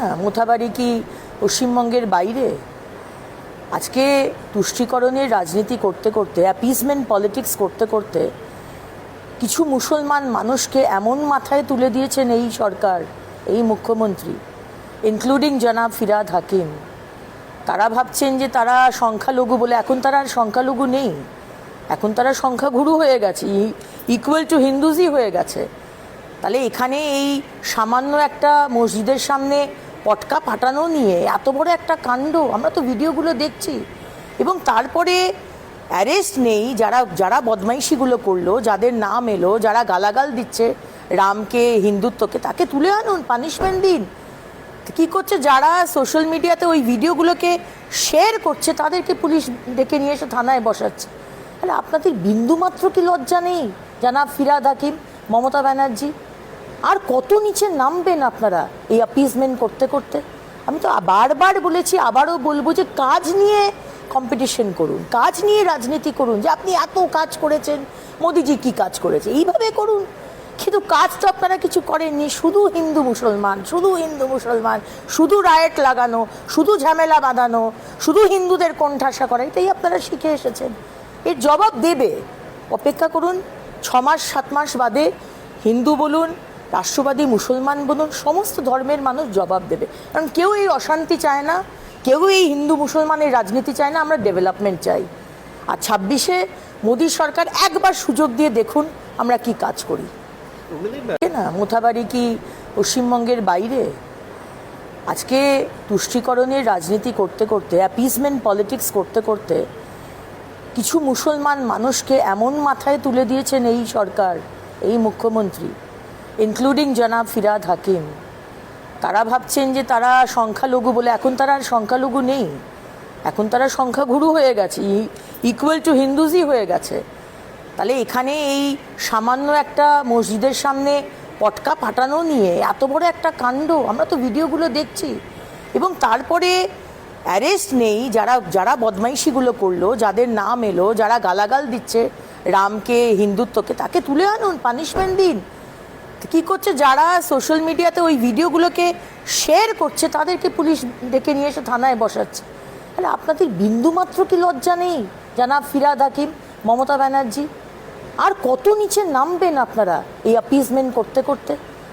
না? মোথাবাড়ি কি পশ্চিমবঙ্গের বাইরে? আজকে তুষ্টিকরণের রাজনীতি করতে করতে অ্যাপিসমেন্ট পলিটিক্স করতে করতে কিছু মুসলমান মানুষকে এমন মাথায় তুলে দিয়েছেন এই সরকার, এই মুখ্যমন্ত্রী ইনক্লুডিং জনাব ফিরাদ হাকিম। তারা ভাবছেন যে তারা সংখ্যালঘু বলে এখন তারা আর সংখ্যালঘু নেই। এখন তারা সংখ্যাগুরু হয়ে গেছে ইকুয়াল টু হিন্দুজই হয়ে গেছে। তাহলে এখানে এই সামান্য একটা মসজিদের সামনে পটকা ফাটানো নিয়ে, এত বড় একটা কাণ্ড, আমরা তো ভিডিওগুলো দেখছি। এবং তারপরে অ্যারেস্ট নেই, যারা যারা বদমাইশিগুলো করল, যাদের নাম এলো, যারা গালাগাল দিচ্ছে, রামকে, হিন্দুত্বকে, তাকে তুলে আনুন পানিশমেন্ট দিন। কী করছে যারা সোশ্যাল মিডিয়াতে ওই ভিডিওগুলোকে শেয়ার করছে, তাদেরকে পুলিশ ডেকে নিয়ে এসে থানায় বসাচ্ছে। তাহলে আপনাদের বিন্দুমাত্র কি লজ্জা নেই? জানা ফিরাদ হাকিম, মমতা ব্যানার্জি। আর কত নিচে নামবেন আপনারা এই অ্যাপিসমেন্ট করতে করতে? আমি তো বারবার বলেছি, আবারও বলব যে কাজ নিয়ে কম্পিটিশন করুন, কাজ নিয়ে রাজনীতি করুন, যে আপনি এত কাজ করেছেন, মোদিজি কি কাজ করেছে? এইভাবে করুন। কিন্তু কাজ তো আপনারা কিছু করেননি, শুধু হিন্দু মুসলমান, শুধু হিন্দু মুসলমান, শুধু রায়েট লাগানো, শুধু ঝামেলা বাঁধানো, শুধু হিন্দুদের কোণঠাসা করা, এটাই আপনারা শিখে এসেছেন। এর জবাব দেবে। অপেক্ষা করুন ছ মাস সাত মাস বাদে হিন্দু বলুন রাষ্ট্রবাদী মুসলমান বলুন, সমস্ত ধর্মের মানুষ জবাব দেবে। কারণ কেউ এই অশান্তি চায় না, কেউ এই হিন্দু মুসলমানের রাজনীতি চায় না, আমরা ডেভেলপমেন্ট চাই। আর ছাব্বিশে মোদী সরকার একবার সুযোগ দিয়ে দেখুন আমরা কি কাজ করি। না, মোথাবাড়ি কি পশ্চিমবঙ্গের বাইরে? আজকে তুষ্টিকরণের রাজনীতি করতে করতে অ্যাপিসমেন্ট পলিটিক্স করতে করতে কিছু মুসলমান মানুষকে এমন মাথায় তুলে দিয়েছেন এই সরকার, এই মুখ্যমন্ত্রী। ইনক্লুডিং জনাব ফিরাদ হাকিম। তারা ভাবছেন যে তারা সংখ্যালঘু বলে এখন তারা আর সংখ্যালঘু নেই। এখন তারা সংখ্যাগুরু হয়ে গেছে ইকুয়াল টু হিন্দুজই হয়ে গেছে। তাহলে এখানে এই সামান্য একটা মসজিদের সামনে পটকা ফাটানো নিয়ে এত বড় একটা কাণ্ড, আমরা তো ভিডিওগুলো দেখছি। এবং তারপরে অ্যারেস্ট নেই, যারা যারা বদমাইশিগুলো করল, যাদের নাম এলো, যারা গালাগাল দিচ্ছে, রামকে, হিন্দুত্বকে, তাকে তুলে আনুন পানিশমেন্ট দিন। কি করছে? যারা সোশ্যাল মিডিয়াতে ওই ভিডিওগুলোকে শেয়ার করছে, তাদেরকে পুলিশ ডেকে নিয়ে এসে থানায় বসাচ্ছে। তাহলে আপনাদের বিন্দুমাত্র কি লজ্জা নেই? জানাব ফিরাদ হাকিম, মমতা ব্যানার্জি, আর কত নিচে নামবেন আপনারা এই অ্যাপিসমেন্ট করতে করতে?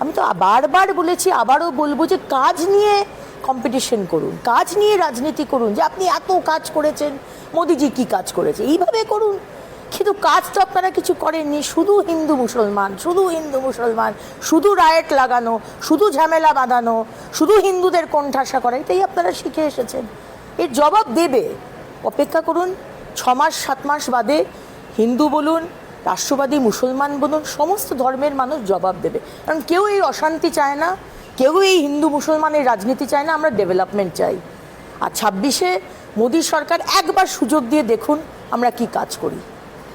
আমি তো বারবার বলেছি, আবারও বলব যে কাজ নিয়ে কম্পিটিশন করুন, কাজ নিয়ে রাজনীতি করুন, যে আপনি এত কাজ করেছেন, মোদিজি কি কাজ করেছে? এইভাবে করুন। কিন্তু কাজ তো আপনারা কিছু করেননি। শুধু হিন্দু মুসলমান, শুধু হিন্দু মুসলমান, শুধু রায়েট লাগানো, শুধু ঝামেলা বাঁধানো, শুধু হিন্দুদের কোণঠাসা করা, এটাই আপনারা শিখে এসেছেন। এর জবাব দেবে। অপেক্ষা করুন, ছ মাস, সাত মাস বাদে হিন্দু বলুন, রাষ্ট্রবাদী মুসলমান বলুন, সমস্ত ধর্মের মানুষ জবাব দেবে। কারণ কেউ এই অশান্তি চায় না, কেউ এই হিন্দু মুসলমানের রাজনীতি চায় না, আমরা ডেভেলপমেন্ট চাই। আর ছাব্বিশে মোদী সরকার একবার সুযোগ দিয়ে দেখুন আমরা কি কাজ করি।